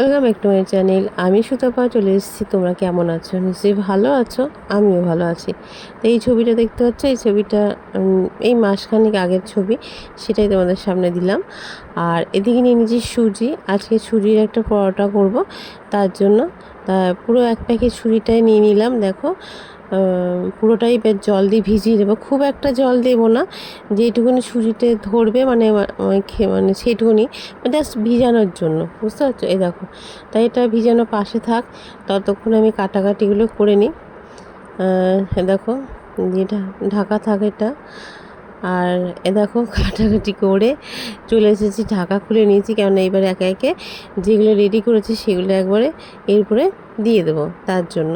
Welcome back to my channel আমি সুতাপা চলে এসেছি। তোমরা কেমন আছো? নিশ্চয়ই ভালো আছো। আমিও ভালো আছি। তো এই ছবিটা দেখতে পাচ্ছ এই ছবিটা এই মাসখানেক আগের ছবি, সেটাই তোমাদের সামনে দিলাম। আর এদিকে নিয়ে নিজের সুজি। আজকে সুজির একটা পরোটা করব, তার জন্য। পুরো এক প্যাকেট সুজিটাই নিয়ে নিলাম, দেখো। পুরোটাই জল দিয়ে ভিজিয়ে দেবো। খুব একটা জল দেবো না যেটুকুনি সুজিতে ধরবে মানে মানে সেটুকুনি জাস্ট ভিজানোর জন্য, বুঝতে পারছ? এই দেখো, তাই এটা ভিজানো পাশে থাক, ততক্ষণ আমি কাটাকাটিগুলো করে নিই। দেখো, যেটা ঢাকা থাকে এটা। আর এ দেখো কাটাকাটি করে চলে এসেছি, ঢাকা খুলে নিয়েছি কেননা এবার একে একে যেগুলো রেডি করেছি সেগুলো একবারে এরপরে দিয়ে দেবো তার জন্য।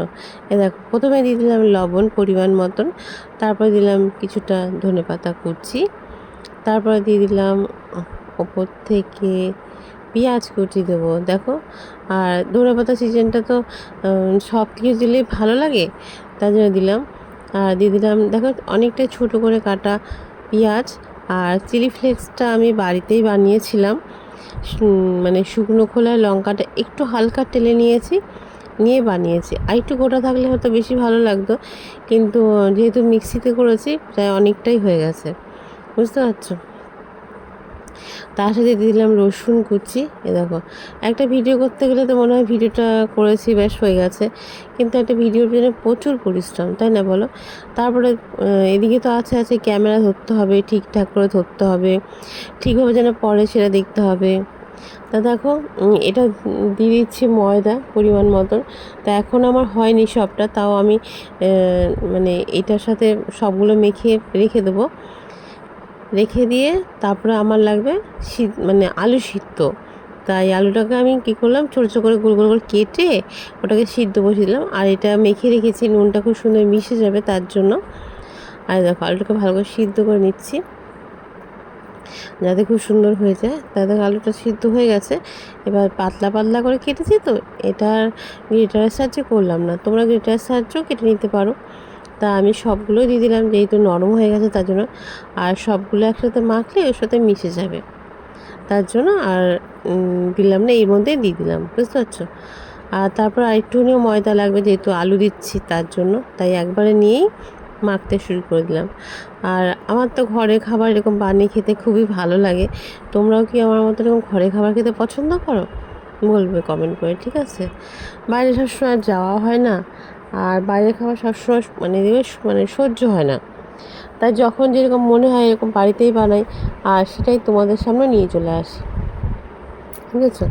এ দেখো, প্রথমে দিয়ে দিলাম লবণ পরিমাণ মতন, তারপর দিলাম কিছুটা ধনে পাতা কুচি, তারপরে দিয়ে দিলাম ওপর থেকে পেঁয়াজ কুচি দেবো, দেখো। আর ধনে পাতা সিজনটা তো সব কিছু দিলেই ভালো লাগে, তার জন্য দিলাম। আর দিয়ে দিলাম, দেখো অনেকটা ছোটো করে কাটা পেঁয়াজ আর চিলি ফ্লেক্সটা আমি বাড়িতেই বানিয়েছিলাম। মানে শুকনো খোলায় লঙ্কাটা একটু হালকা টেলে নিয়েছি, নিয়ে বানিয়েছি। আর একটু গোটা থাকলে হয়তো বেশি ভালো লাগতো, কিন্তু যেহেতু মিক্সিতে করেছি, প্রায় অনেকটাই হয়ে গেছে। বুঝতে পারছ? তার সাথে দিয়ে দিলাম রসুন কুচি। এ দেখো, একটা ভিডিও করতে গেলে তো মনে হয় ভিডিওটা করেছি, বেশ হয়ে গেছে। কিন্তু একটা ভিডিওর জন্য প্রচুর পরিশ্রম, তাই না বলো? তারপরে এদিকে তো আছে আছে ক্যামেরা ধরতে হবে, ঠিকঠাক করে ধরতে হবে, ঠিকভাবে যেন পরে সেটা দেখতে হবে। তা দেখো এটা দিয়ে দিচ্ছি ময়দা পরিমাণ মতন। তা এখন আমার হয়নি সবটা, তাও আমি মানে এটার সাথে সবগুলো মেখে রেখে দেবো। রেখে দিয়ে তারপরে আমার লাগবে সিদ্ধ মানে আলু সিদ্ধ। তাই আলুটাকে আমি কী করলাম, ছোটো ছোটো করে গোল গোল করে কেটে ওটাকে সিদ্ধ বসিয়ে দিলাম। আর এটা মেখে রেখেছি, নুনটা খুব সুন্দর মিশে যাবে তার জন্য। আর দেখো, আলুটাকে ভালো করে সিদ্ধ করে নিচ্ছি। যাতে খুব সুন্দর হয়ে যায়। তাতে আলুটা সিদ্ধ হয়ে গেছে। এবার পাতলা পাতলা করে কেটেছি তো, এটার গ্রেটারের সাহায্যে করলাম না। তোমরা গ্রেটারের সাহায্যেও কেটে নিতে পারো। তা আমি সবগুলো দিয়ে দিলাম, যেহেতু নরম হয়ে গেছে তার জন্য। আর সবগুলো একসাথে মাখলে ওর সাথে মিশে যাবে। তার জন্য আর দিলাম না, এর মধ্যে দিয়ে দিলাম, বুঝতে পারছ? আর তারপর আরেকটুখানিও ময়দা লাগবে, যেহেতু আলু দিচ্ছি তার জন্য, তাই একবারে নিয়েই মাখতে শুরু করে দিলাম। আর আমার তো ঘরে খাবার এরকম বানিয়ে খেতে খুবই ভালো লাগে। তোমরাও কি আমার মতো এরকম ঘরে খাবার খেতে পছন্দ করো? বলবে কমেন্ট করে, ঠিক আছে? বাইরে সবসময় যাওয়া হয় না। আর বাইরে খাবার সবসময় মানে মানে সহ্য হয় না। তাই যখন যেরকম মনে হয় এরকম বাড়িতেই বানাই, আর সেটাই তোমাদের সামনে নিয়ে চলে আসি। ঠিক আছে?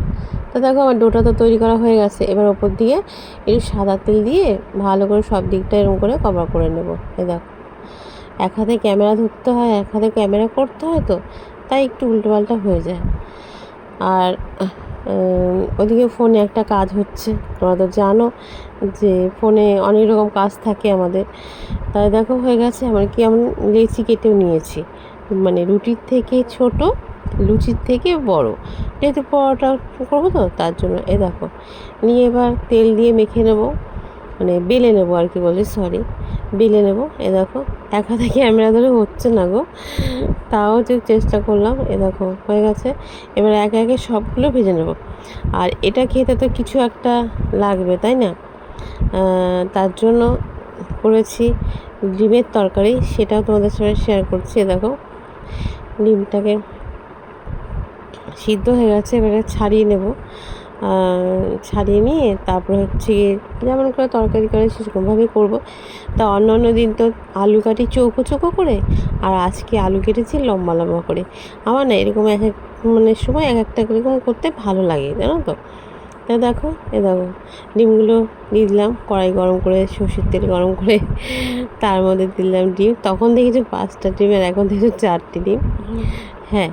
তো দেখো আমার ডোটা তো তৈরি করা হয়ে গেছে। এবার ওপর দিয়ে একটু সাদা তেল দিয়ে ভালো করে সব দিকটা এরকম করে কভার করে নেব। এই দেখো। এক হাতে ক্যামেরা ধরতে হয়, এক হাতে ক্যামেরা করতে হয় তো, তাই একটু উল্টোপাল্টা হয়ে যায়। আর ওদিকে ফোনে একটা কাজ হচ্ছে। তোমরা তো জানো যে ফোনে অনেক রকম কাজ থাকে আমাদের। তাই দেখো হয়ে গেছে, আমার কি আমি লেচি কেটেও নিয়েছি। মানে রুটির থেকে ছোট, লুচির থেকে বড়। যেহেতু পরোটা করব তো, তার জন্য এ দেখো। নিয়ে এবার তেল দিয়ে মেখে নেব। মানে বেলে নেব আর কি বলে সরি বেলে নেব। এ দেখো, এক হাতে ক্যামেরা ধরে হচ্ছে না গো। তাও যে চেষ্টা করলাম, এ দেখো, হয়ে গেছে। এবার একে একে সবগুলো ভেজে নেব। আর এটা খেতে তো কিছু একটা লাগবে, তাই না? তার জন্য করেছি ডিমের তরকারি, সেটাও তোমাদের সঙ্গে শেয়ার করছি, এ দেখো। ডিমটাকে সিদ্ধ হয়ে গেছে, এবারে ছাড়িয়ে নেব। ছাড়িয়ে নিয়ে তারপরে হচ্ছে যেমন করে তরকারি করে সেরকমভাবে করব। তা অন্য অন্য দিন তো আলু কাটি চৌকো চৌকো করে আর আজকে আলু কেটেছি লম্বা লম্বা করে। আমার না এরকম এক এক মানে সময় এক একটা এরকম করতে ভালো লাগে জানো তো? তা দেখো এ দেখো ডিমগুলো দিয়ে দিলাম কড়াই গরম করে সর্ষের তেল গরম করে তার মধ্যে দিলাম ডিম। তখন দেখেছি পাঁচটা ডিম আর এখন দেখেছি চারটি ডিম। হ্যাঁ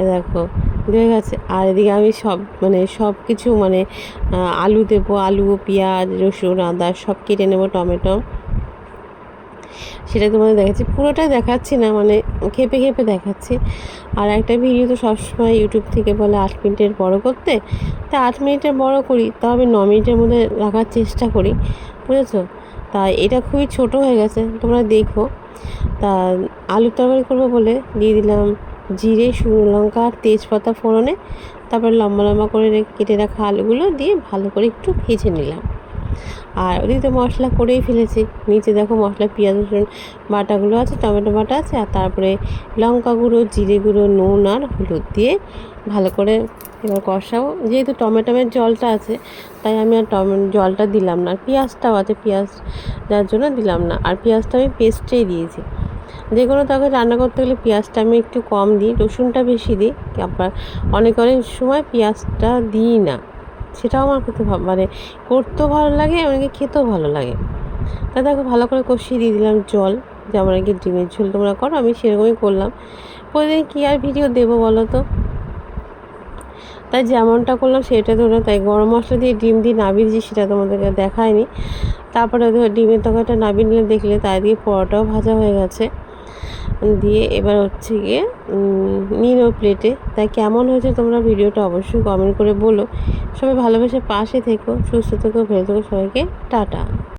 এ দেখো হয়ে গেছে। আর এদিকে আমি সব মানে সব কিছু মানে আলু দেবো, আলু, পেঁয়াজ, রসুন, আদা, সব কেটে নেব, টমেটো। সেটা তোমাদের দেখাচ্ছি। পুরোটাই দেখাচ্ছি না মানে খেপে খেপে দেখাচ্ছি। আর একটা ভিডিও তো সবসময় ইউটিউব থেকে বলে আট মিনিটের বড় করতে। তা আট মিনিটের বড় করি তাও আমি ন মিনিটের মধ্যে রাখার চেষ্টা করি, বুঝেছ? তা এটা খুবই ছোট হয়ে গেছে, তোমরা দেখো। তা আলুর তরকারি করব বলে দিয়ে দিলাম জিরে, শুকনো লঙ্কা আর তেজপাতা ফোড়নে তারপর লম্বা লম্বা করে কেটে রাখা আলুগুলো দিয়ে ভালো করে একটু ভেজে নিলাম। আর ওদিকে তো মশলা করেই ফেলেছি। নিচে দেখো মশলা, পেঁয়াজ, রসুন বাটাগুলো আছে, টমেটো বাটা আছে, আর তারপরে লঙ্কা গুঁড়ো, জিরে গুঁড়ো, নুন আর হলুদ দিয়ে ভালো করে এবার কষাও যেহেতু টমেটোমের জলটা আছে, তাই আমি আর টমে জলটা দিলাম না। আর পেঁয়াজটাও আছে, পেঁয়াজ যার জন্য দিলাম না। আর পেঁয়াজটা আমি পেস্টেই দিয়েছি। যে কোনো তরকারি রান্না করতে গেলে পেঁয়াজটা আমি একটু কম দিই, রসুনটা বেশি দিই আবার অনেক অনেক সময় পেঁয়াজটা দিই না। সেটাও আমার খেতে মানে করতেও ভালো লাগে এমনকি খেতেও ভালো লাগে। তা দেখো ভালো করে কষিয়ে দিয়ে দিলাম জল, যেমন আর কি ডিমের ঝোল তোমরা করো, আমি সেরকমই করলাম। প্রতিদিন কী আর ভিডিও দেবো বলো তো? তাই যেমনটা করলাম সেটা ধরো, তাই গরম মশলা দিয়ে ডিম দিয়ে নাবিয়ে দিয়েছি সেটা তোমাদেরকে দেখায়নি। তারপরে ধরো ডিমের তরকারিটা নাবিয়ে নিলে দেখলে তাই দিয়ে পরোটাও ভাজা হয়ে গেছে। দিয়ে এবার হচ্ছে গিয়ে নিল প্লেটে তাই কেমন হয়েছে তোমরা ভিডিওটা অবশ্যই কমেন্ট করে বলো। সবাই ভালোবেসে পাশে থেকো, সুস্থ থেকো ভেবে থেকো সবাইকে। টাটা।